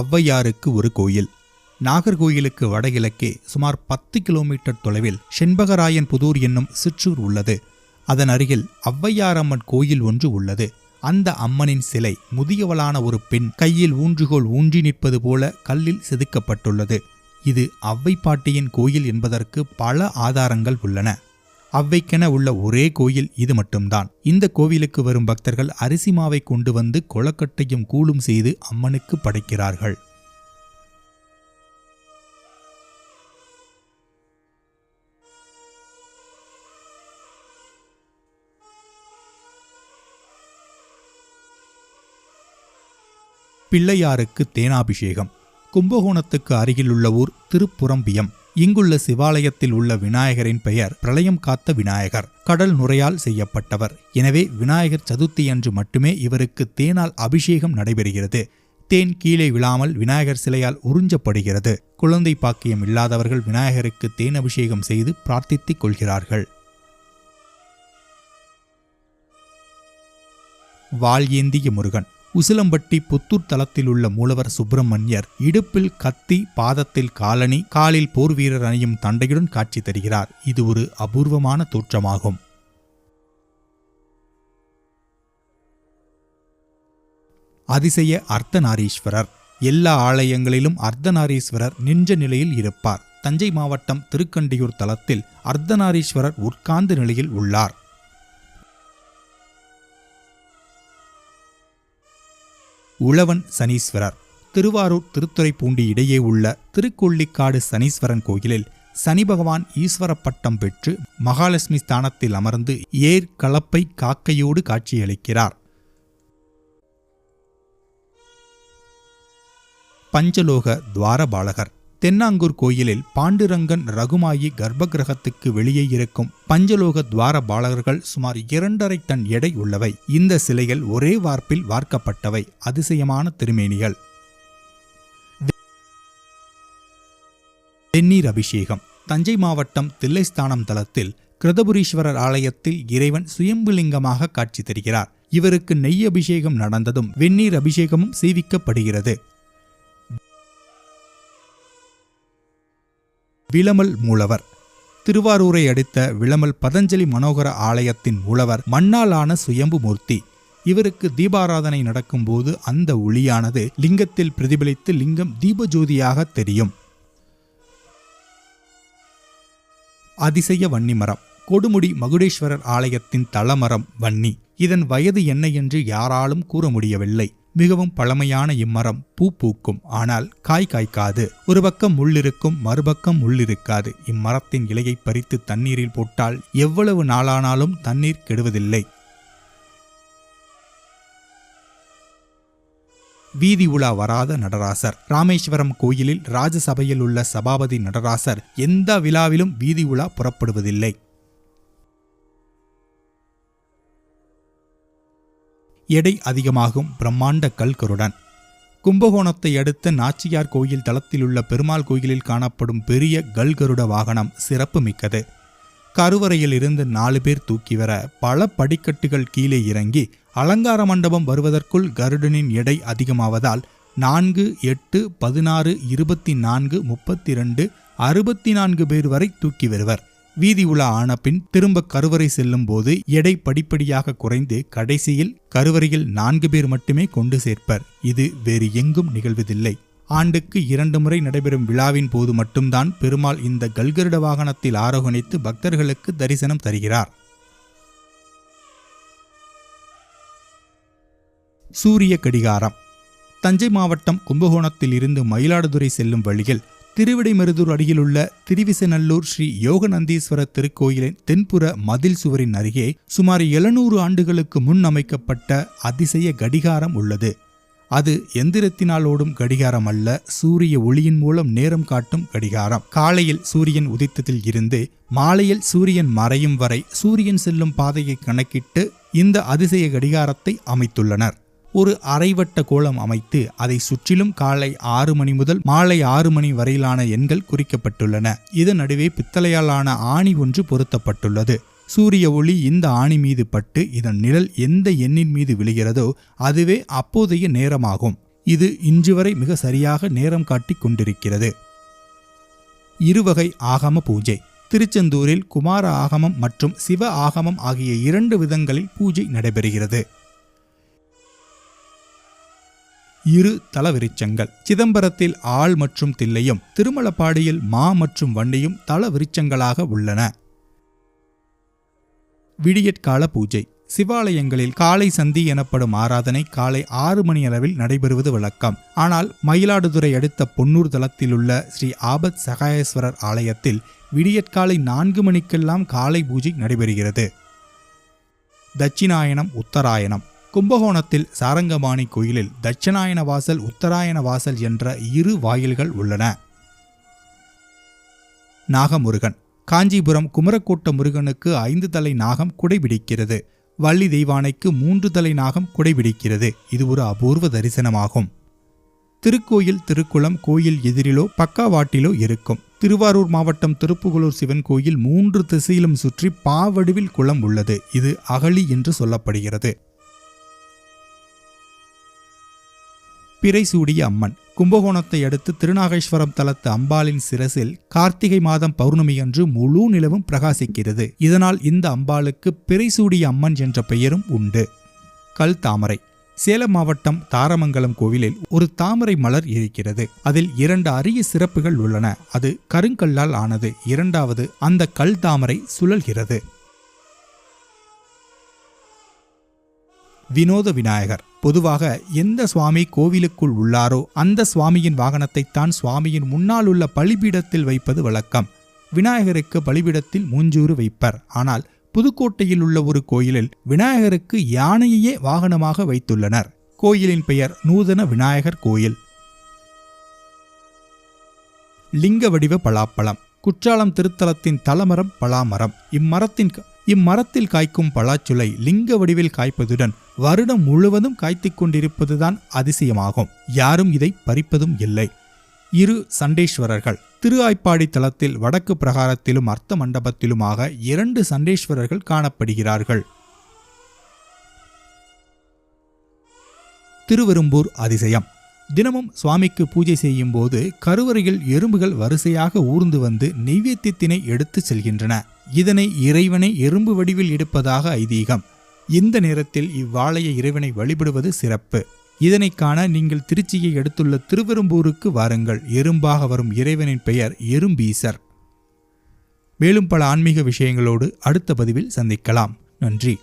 ஔவையாருக்கு ஒரு கோயில். நாகர்கோயிலுக்கு வடகிழக்கே சுமார் பத்து கிலோமீட்டர் தொலைவில் செண்பகராயன் புதூர் என்னும் சிற்றூர் உள்ளது. அதன் அருகில் ஔவையாரம்மன் கோயில் ஒன்று உள்ளது. அந்த அம்மனின் சிலை முதியவளான ஒரு பெண் கையில் ஊன்றுகோல் ஊன்றி நிற்பது போல கல்லில் செதுக்கப்பட்டுள்ளது. இது ஔவை பாட்டியின் கோயில் என்பதற்கு பல ஆதாரங்கள் உள்ளன. அவ்வைக்கென உள்ள ஒரே கோயில் இது மட்டும்தான். இந்த கோவிலுக்கு வரும் பக்தர்கள் அரிசி மாவை கொண்டு வந்து கொலக்கட்டையும் கூழும் செய்து அம்மனுக்கு படைக்கிறார்கள். பிள்ளையாருக்கு தேனாபிஷேகம். கும்பகோணத்துக்கு அருகிலுள்ள ஊர் திருப்புறம்பியம் இங்குள்ள சிவாலயத்தில் உள்ள விநாயகரின் பெயர் பிரளயம் காத்த விநாயகர் கடல் நுரையால் செய்யப்பட்டவர். எனவே விநாயகர் சதுர்த்தி அன்று மட்டுமே இவருக்கு தேனால் அபிஷேகம் நடைபெறுகிறது. தேன் கீழே விழாமல் விநாயகர் சிலையால் உறிஞ்சப்படுகிறது. குழந்தை பாக்கியம் இல்லாதவர்கள் விநாயகருக்கு தேன் அபிஷேகம் செய்து பிரார்த்தித்துக் கொள்கிறார்கள். வாள் ஏந்திய முருகன். உசிலம்பட்டி புத்தூர் தலத்தில் உள்ள மூலவர் சுப்பிரமணியர் இடுப்பில் கத்தி பாதத்தில் காலணி காலில் போர் வீரர் அணியும் தண்டையுடன் காட்சி தருகிறார். இது ஒரு அபூர்வமான தோற்றமாகும். அதிசய அர்த்தநாரீஸ்வரர். எல்லா ஆலயங்களிலும் அர்த்தநாரீஸ்வரர் நின்ற நிலையில் இருப்பார். தஞ்சை மாவட்டம் திருக்கண்டியூர் தலத்தில் அர்த்தநாரீஸ்வரர் உட்கார்ந்த நிலையில் உள்ளார். உழவன் சனீஸ்வரர். திருவாரூர் திருத்துறைப்பூண்டி இடையே உள்ள திருக்கொள்ளிக்காடு சனீஸ்வரன் கோயிலில் சனி பகவான் ஈஸ்வர பட்டம் பெற்று மகாலட்சுமி ஸ்தானத்தில் அமர்ந்து ஏர் கலப்பை காக்கையோடு காட்சியளிக்கிறார். பஞ்சலோக துவாரபாலகர். தென்னாங்கூர் கோயிலில் பாண்டுரங்கன் ரகுமாயி கர்ப்பகிரகத்துக்கு வெளியே இருக்கும் பஞ்சலோக துவார பாலகர்கள் சுமார் இரண்டரை டன் எடை உள்ளவை. இந்த சிலைகள் ஒரே வார்ப்பில் வார்க்கப்பட்டவை. அதிசயமான திருமேனிகள். வெந்நீர் அபிஷேகம். தஞ்சை மாவட்டம் தில்லைஸ்தானம் தலத்தில் கிருதபுரீஸ்வரர் ஆலயத்தில் இறைவன் சுயம்புலிங்கமாக காட்சி தருகிறார். இவருக்கு நெய் அபிஷேகம் நடந்ததும் வெந்நீர் அபிஷேகமும் சேவிக்கப்படுகிறது விளமல் மூலவர். திருவாரூரை அடுத்த விளமல் பதஞ்சலி மனோகர ஆலயத்தின் மூலவர் மண்ணாலான சுயம்பு மூர்த்தி. இவருக்கு தீபாராதனை நடக்கும்போது அந்த ஒளியானது லிங்கத்தில் பிரதிபலித்து லிங்கம் தீபஜோதியாக தெரியும். அதிசய வன்னி மரம் கொடுமுடி மகுடேஸ்வரர் ஆலயத்தின் தலமரம் வன்னி. இதன் வயது என்ன என்று யாராலும் கூற முடியவில்லை. மிகவும் பழமையான இம்மரம் பூ பூக்கும். ஆனால் காய் காய்க்காது. ஒரு பக்கம் முள்ளிருக்கும் மறுபக்கம் முள்ளிருக்காது. இம்மரத்தின் இலையை பறித்து தண்ணீரில் போட்டால் எவ்வளவு நாளானாலும் தண்ணீர் கெடுவதில்லை. வீதி உலா வராத நடராசர். ராமேஸ்வரம் கோயிலில் ராஜசபையில் உள்ள சபாபதி நடராசர் எந்த விழாவிலும் வீதி உலா புறப்படுவதில்லை. எடை அதிகமாகும் பிரம்மாண்ட கல்கருடன். கும்பகோணத்தை அடுத்த நாச்சியார் கோயில் தளத்திலுள்ள பெருமாள் கோயிலில் காணப்படும் பெரிய கல்கருட வாகனம் சிறப்பு மிக்கது கருவறையில் இருந்து நாலு பேர் தூக்கி வர பல படிக்கட்டுகள் கீழே இறங்கி அலங்கார மண்டபம் வருவதற்குள் கருடனின் எடை அதிகமாவதால் நான்கு எட்டு பதினாறு இருபத்தி நான்கு முப்பத்தி ரெண்டு அறுபத்தி நான்கு பேர் வரை தூக்கி வருவர். வீதி உலா ஆனபின் திரும்ப கருவறை செல்லும் போது எடை படிப்படியாக குறைந்து கடைசியில் கருவறையில் நான்கு பேர் மட்டுமே கொண்டு சேர்ப்பர். இது வேறு எங்கும் நிகழ்வதில்லை. ஆண்டுக்கு இரண்டு முறை நடைபெறும் விழாவின் போது மட்டும்தான் பெருமாள் இந்த கல்கருட வாகனத்தில் ஆரோகணித்து பக்தர்களுக்கு தரிசனம் தருகிறார். சூரிய கடிகாரம். தஞ்சை மாவட்டம் கும்பகோணத்தில் இருந்து மயிலாடுதுறை செல்லும் வழியில் திருவிடைமருதூர் அருகிலுள்ள திருவிசநல்லூர் ஸ்ரீ யோகநந்தீஸ்வரர் திருக்கோயிலின் தென்புற மதில் சுவரின் அருகே சுமார் எழுநூறு ஆண்டுகளுக்கு முன் அமைக்கப்பட்ட அதிசய கடிகாரம் உள்ளது. அது எந்திரத்தினால் ஓடும் கடிகாரம் அல்ல சூரிய ஒளியின் மூலம் நேரம் காட்டும் கடிகாரம். காலையில் சூரியன் உதித்ததில் இருந்து மாலையில் சூரியன் மறையும் வரை சூரியன் செல்லும் பாதையை கணக்கிட்டு இந்த அதிசய கடிகாரத்தை அமைத்துள்ளனர். ஒரு அரைவட்ட கோலம் அமைத்து அதை சுற்றிலும் காலை ஆறு மணி முதல் மாலை ஆறு மணி வரையிலான எண்கள் குறிக்கப்பட்டுள்ளன. இதன் நடுவே பித்தளையாலான ஆணி ஒன்று பொருத்தப்பட்டுள்ளது. சூரிய ஒளி இந்த ஆணி மீது பட்டு இதன் நிழல் எந்த எண்ணின் மீது விழுகிறதோ அதுவே அப்போதைய நேரமாகும். இது இன்று வரை மிக சரியாக நேரம் காட்டிக் கொண்டிருக்கிறது. இருவகை ஆகம பூஜை. திருச்செந்தூரில் குமார ஆகமம் மற்றும் சிவ ஆகமம் ஆகிய இரண்டு விதங்களில் பூஜை நடைபெறுகிறது. இரு தலவிருச்சங்கள். சிதம்பரத்தில் ஆள் மற்றும் தில்லையும் திருமலப்பாடியில் மா மற்றும் வண்டியும் தலவிருச்சங்களாக உள்ளன. விடியற்கால பூஜை. சிவாலயங்களில் காலை சந்தி எனப்படும் ஆராதனை காலை ஆறு மணி அளவில் நடைபெறுவது வழக்கம். ஆனால் மயிலாடுதுறை அடுத்த பொன்னூர் தளத்திலுள்ள ஸ்ரீ ஆபத் சகாயேஸ்வரர் ஆலயத்தில் விடியற்காலை நான்கு மணிக்கெல்லாம் காலை பூஜை நடைபெறுகிறது. தட்சிணாயனம் உத்தராயணம். கும்பகோணத்தில் சாரங்கபாணி கோயிலில் தட்சிணாயன வாசல் உத்தராயண வாசல் என்ற இரு வாயில்கள் உள்ளன. நாகமுருகன். காஞ்சிபுரம் குமரக்கோட்ட முருகனுக்கு ஐந்து தலை நாகம் குடைபிடிக்கிறது. வள்ளி தெய்வானைக்கு மூன்று தலை நாகம் குடைபிடிக்கிறது. இது ஒரு அபூர்வ தரிசனமாகும். திருக்கோயில் திருக்குளம் கோயில் எதிரிலோ பக்காவாட்டிலோ இருக்கும். திருவாரூர் மாவட்டம் திருப்புகலூர் சிவன் கோயில் மூன்று திசையிலும் சுற்றி பாவடிவில் குளம் உள்ளது. இது அகழி என்று சொல்லப்படுகிறது. பிறைசூடிய அம்மன். கும்பகோணத்தை அடுத்து திருநாகேஸ்வரம் தலத்து அம்பாளின் சிரசில் கார்த்திகை மாதம் பௌர்ணமியன்று முழு நிலவும் பிரகாசிக்கிறது. இதனால் இந்த அம்பாளுக்கு பிறைசூடிய அம்மன் என்ற பெயரும் உண்டு. கல் தாமரை. சேலம் மாவட்டம் தாரமங்கலம் கோவிலில் ஒரு தாமரை மலர் இருக்கிறது. அதில் இரண்டு அரிய சிறப்புகள் உள்ளன. அது கருங்கல்லால் ஆனது. இரண்டாவது அந்த கல் தாமரை சுழல்கிறது. வினோத விநாயகர். பொதுவாக எந்த சுவாமி கோவிலுக்குள் உள்ளாரோ அந்த சுவாமியின் வாகனத்தைத்தான் சுவாமியின் முன்னால் உள்ள பலிபீடத்தில் வைப்பது வழக்கம். விநாயகருக்கு பலிபீடத்தில் மூஞ்சூறு வைப்பர். ஆனால் புதுக்கோட்டையில் உள்ள ஒரு கோயிலில் விநாயகருக்கு யானையையே வாகனமாக வைத்துள்ளனர். கோயிலின் பெயர் நூதன விநாயகர் கோயில். லிங்க வடிவ பலாப்பழம். குற்றாலம் திருத்தலத்தின் தலமரம் பலாமரம். இம்மரத்தின் இம்மரத்தில் காய்க்கும் பலாச்சுளை லிங்க வடிவில் காய்ப்பதுடன் வருடம் முழுவதும் காய்த்துக் கொண்டிருப்பதுதான் அதிசயமாகும். யாரும் இதை பறிப்பதும் இல்லை. இரு சண்டேஸ்வரர்கள் திரு ஆய்ப்பாடி தளத்தில் வடக்கு பிரகாரத்திலும் அர்த்த மண்டபத்திலுமாக இரண்டு சண்டேஸ்வரர்கள் காணப்படுகிறார்கள். திருவெரும்பூர் அதிசயம். தினமும் சுவாமிக்கு பூஜை செய்யும் போது கருவறையில் எறும்புகள் வரிசையாக ஊர்ந்து வந்து நெய்வேத்தியத்தினை எடுத்து செல்கின்றன. இதனை இறைவனை எறும்பு வடிவில் எடுப்பதாக ஐதீகம். இந்த நேரத்தில் இவ்வாலய இறைவனை வழிபடுவது சிறப்பு. இதனை காண நீங்கள் திருச்சியை எடுத்துள்ள திருவெரும்பூருக்கு வாருங்கள். எறும்பாக வரும் இறைவனின் பெயர் எறும்பீசர். மேலும் பல ஆன்மீக விஷயங்களோடு அடுத்த பதிவில் சந்திக்கலாம். நன்றி.